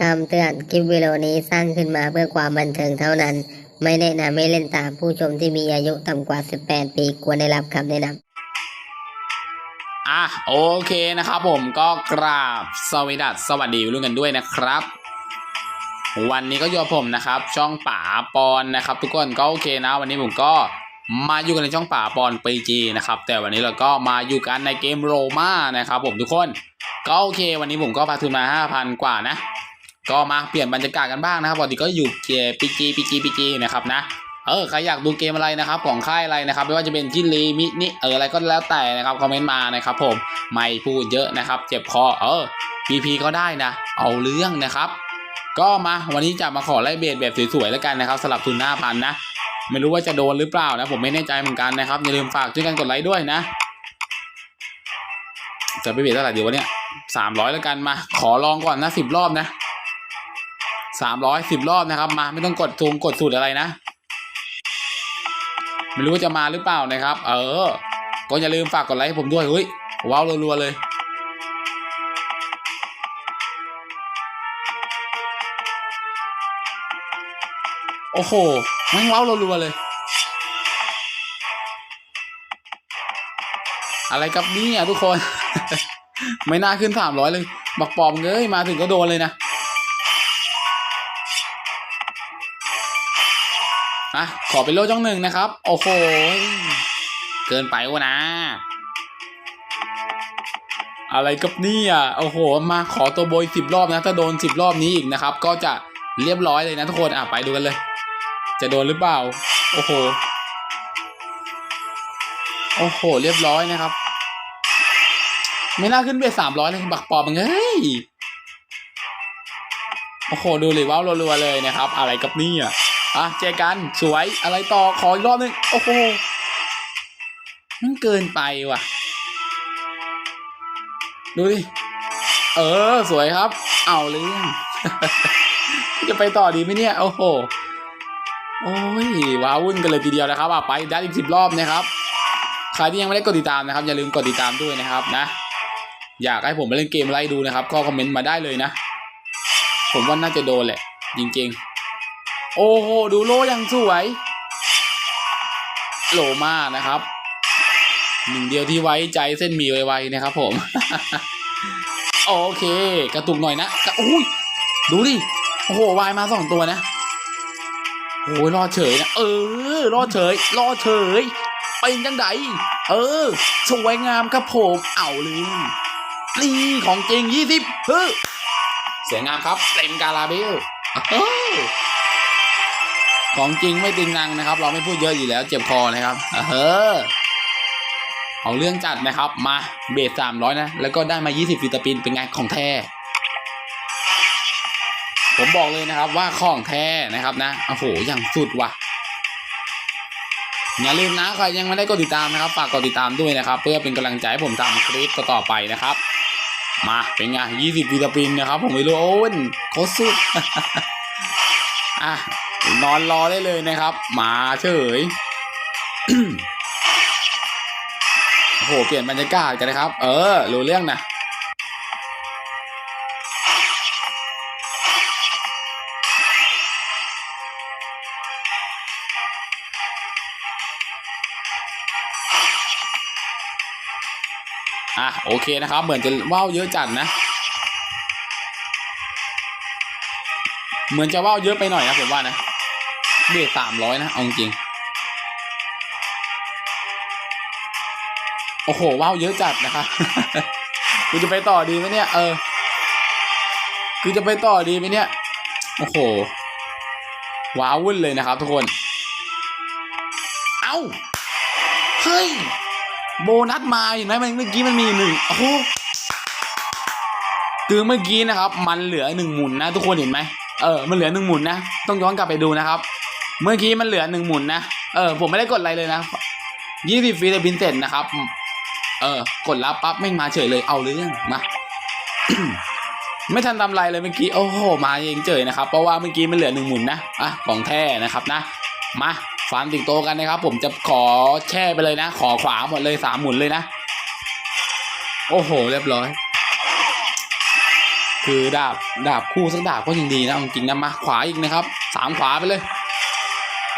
คำเตือนคลิปวิดีโอนี้สร้างขึ้นมาเพื่อความบันเทิงเท่านั้น ไม่แนะนำให้เล่นตามผู้ชมที่มีอายุต่ำกว่า 18 ปีควรได้รับคำแนะนำอะโอเคนะครับผมก็กราบสวัสดีสวัสดีรุ่นกันด้วยนะครับ วันนี้ก็อยู่กับผมนะครับ ช่องป่าปอนนะครับ ทุกคนก็โอเคนะ วันนี้ผมก็มาอยู่กันในช่องป่าปอนปีจีนะครับแต่วันนี้เราก็มาอยู่กันในเกมโรมานะครับผมทุกคนก็โอเค วันนี้ผมก็พาทุนมา 5,000 กว่านะ ก็มาเปลี่ยนบรรยากาศกันบ้างนะครับปกติก็อยู่เกมปีจีปีจีปีจีนะครับนะเออใครอยากดูเกมอะไรนะครับของค่ายอะไรนะครับไม่ว่าจะเป็นที่ลีมินิเอออะไรก็แล้วแต่นะครับคอมเมนต์มานะครับผมไม่พูดเยอะนะครับ เจ็บคอเออพีพีก็ได้นะ เอาเรื่องนะครับ ก็มาวันนี้จะมาขอไล่เบสแบบสวยๆแล้วกันนะครับสลับทุนหน้าพันนะ ไม่รู้ว่าจะโดนหรือเปล่านะผมไม่แน่ใจเหมือนกันนะครับอย่าลืมฝากช่วยกันกดไลค์ด้วยนะจะไปเบสเท่าไหร่เดี๋ยววันนี้สามร้อยแล้วกันมา ขอลองก่อนนะสิบรอบนะ สามร้อยสิบรอบนะครับ มาไม่ต้องกดซูมกดสูตรอะไรนะ ไม่รู้ว่าจะมาหรือเปล่านะครับ เออ ก็อย่าลืมฝากกดไลค์ให้ผมด้วยเฮ้ยว้าวรัวๆเลยโอ้โหแม่งว้าวรัวๆเลย อะไรกับนี่ยทุกคน ไม่น่าขึ้นสามร้อยเลย บักปอมเอ้ยมาถึงก็โดนเลยนะ่ะขอเป็นโล่จ้องหนึ่งนะครับ โอ้โห เกินไปวะนะ อะไรกับนี่ยโอ้โห มาขอตัวโบยสิบรอบนะ ถ้าโดนสิบรอบนี้อีกนะครับ ก็จะเรียบร้อยเลยนะทุกคน อะ ไปดูกันเลย จะโดนหรือเปล่า โอ้โห โอ้โห เรียบร้อยนะครับ ไม่น่าขึ้นเบสสามร้อยเลยบักปอบมึงเอ้ย โอ้โห ดูเลยว้าวรัวๆเลยนะครับ อะไรกับนี่ย อะเจอกันสวยอะไรต่อขออีกรอบนึงโอ้โหมันเกินไปว่ะ ดูดิ เออ สวยครับ เอาเรื่องจะไปต่อดีไหมเนี่ย โอ้โห โอ้ยว้าวุ่นกันเลยทีเดียวนะครับอะไปได้อีกสิบรอบนะครับ ใครที่ยังไม่ได้กดติดตามนะครับ อย่าลืมกดติดตามด้วยนะครับนะ อยากให้ผมมาเล่นเกมอะไรดูนะครับ ก็คอมเมนต์มาได้เลยนะ ผมว่าน่าจะโดนแหละ จริงๆ โอ้โห ดูโลยังสวย โลมานะครับ หนึ่งเดียวที่ไว้ใจเส้นหมีไวๆนะครับผม โอเค กระตุกหน่อยนะกระอุ้ย ดูดิ โอ้โห วายมาสองตัวนะโอ้ยรอเฉยนะ เออ รอเฉย รอเฉยเป็นจังไดเออ สวยงามครับผม เอาเลยนี่ของจริงยี่สิบเฮ้อสวยงามครับ เต็มกาลาเบลเออ ของจริงไม่ติงนังนะครับ เราไม่พูดเยอะอยู่แล้ว เจ็บคอนะครับเออเอาเรื่องจัดนะครับ มาเบสสามร้อยนะ แล้วก็ได้มา 20ฟิตาปินเป็นไงของแท้ผมบอกเลยนะครับว่าของแท้นะครับนะโอ้โหอย่างสุดว่ะอย่าลืมนะใครยังไม่ได้กดติดตามนะครับฝากกดติดตามด้วยนะครับ เพื่อเป็นกำลังใจให้ผมทำคลิปต่อไปนะครับ มาเป็นไง20ฟิตาปินนะครับ ผมไม่รู้โอ้นโคตรสุดอะ นอนรอได้เลยนะครับ มาเฉยโอ้โหเปลี่ยนบรรยากาศกันนะครับ เออ รู้เรื่องนะอะโอเคนะครับ เหมือนจะว่าวเยอะจัดนะ เหมือนจะว่าวเยอะไปหน่อยนะผมว่านะ เบสสามร้อยนะ เอาจริง โอ้โห ว้าว เยอะจัดนะครับกูจะไปต่อดีไหมเนี่ย เออกูจะไปต่อดีไหมเนี่ย โอ้โห ว้าววุ่นเลยนะครับทุกคน เอ้า เฮ้ย โบนัสมาเห็นไหมมันเมื่อกี้มันมีหนึ่งโอ้โหคือเมื่อกี้นะครับ มันเหลือหนึ่งหมุนนะ ทุกคนเห็นไหมเออ มันเหลือหนึ่งหมุนนะ ต้องย้อนกลับไปดูนะครับ เมื่อกี้มันเหลือหนึ่งหมุนนะ เออ ผมไม่ได้กดอะไรเลยนะยี่สิบฟีลปินเสร็จนะครับ เออ กดรับปั๊บไม่งมาเฉยเลย เอาเรื่อง มา ไม่ทันทำไรเลยเมื่อกี้ โอ้โห มาเองเจยนะครับ เพราะว่าเมื่อกี้มันเหลือหนึ่งหมุนนะ อะ ของแท้นะครับนะ มาฟาร์มติงโตกันนะครับ ผมจะขอแช่ไปเลยนะ ขอขวาหมดเลยสามหมุนเลยนะ โอ้โห เรียบร้อย คือดาบ ดาบคู่สักดาบก็ยังดีนะจริงนะ มาขวาอีกนะครับ สามขวาไปเลย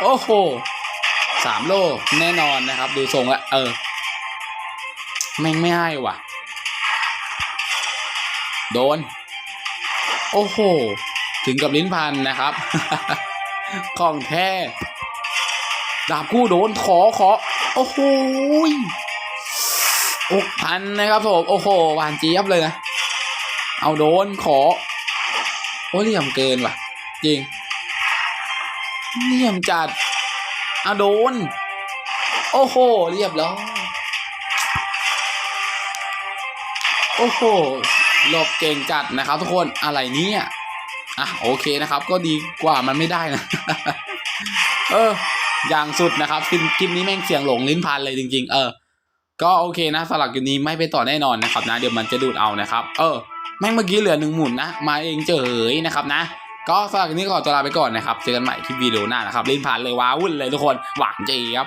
โอ้โหสามโลแน่นอนนะครับ ดูทรงละเออแม่งไม่ให้ว่ะ โดน โอ้โห ถึงกับลิ้นพันนะครับของแท้ดาบคู่โดนขอขอ โอ้โหอกพันนะครับผมโอ้โหหวานเจี๊ยบเลยนะ เอาโดนขอ โอ้เหลี่ยมเกินว่ะ จริง เหลี่ยมจัดอาโดน โอ้โห เรียบร้อยโอ้โหหลบเก่งจัดนะครับ ทุกคนอะไรเนี่ยอะโอเคนะครับ ก็ดีกว่ามันไม่ได้นะ เออ อย่างสุดนะครับคลิปคลิปนี้แม่งเสียงหลงลิ้นพันเลยจริง ๆ เออ ก็โอเคนะสำหรับคลิปนี้ไม่ไปต่อแน่นอนนะครับนะ เดี๋ยวมันจะดูดเอานะครับ เออ แม่งเมื่อกี้เหลือหนึ่งหมุนนะ มาเองเฉยนะครับนะ ก็สำหรับคลิปนี้ขอตัวลาไปก่อนนะครับเจอกันใหม่ที่วีดีโอหน้านะครับลิ้นพันเลยว้าวุ่นเลยทุกคนหวานเจี๊ยบ